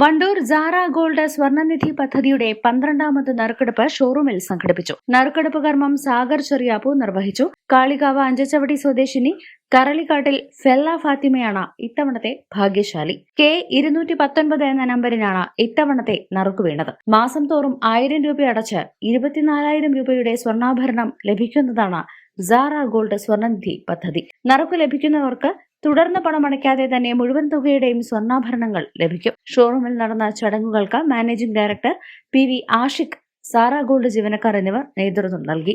Wandoor ജാറ gold സ്വർണനിധി പദ്ധതിയുടെ പന്ത്രണ്ടാമത് നറുക്കെടുപ്പ് ഷോറൂമിൽ സംഘടിപ്പിച്ചു. നറുക്കെടുപ്പ് കർമ്മം സാഗർ ചെറിയാപ്പു നിർവഹിച്ചു. കാളികാവ് അഞ്ചച്ചവടി സ്വദേശിനി കറളിക്കാട്ടിൽ ഫെല്ല ഫാത്തിമയാണ് ഇത്തവണത്തെ ഭാഗ്യശാലി. കെ ഇരുന്നൂറ്റി പത്തൊൻപത് എന്ന നമ്പറിനാണ് ഇത്തവണത്തെ നറുക്കു വീണത്. മാസം തോറും ആയിരം രൂപ അടച്ച് ഇരുപത്തിനാലായിരം രൂപയുടെ സ്വർണാഭരണം ലഭിക്കുന്നതാണ് സാറ ഗോൾഡ് സ്വർണനിധി പദ്ധതി. നറുക്ക് ലഭിക്കുന്നവർക്ക് തുടർന്ന് പണമടയ്ക്കാതെ തന്നെ മുഴുവൻ തുകയുടെയും സ്വർണാഭരണങ്ങൾ ലഭിക്കും. ഷോറൂമിൽ നടന്ന ചടങ്ങുകൾക്ക് managing director P V Ashiq Sara gold ജീവനക്കാർ എന്നിവർ നേതൃത്വം നൽകി.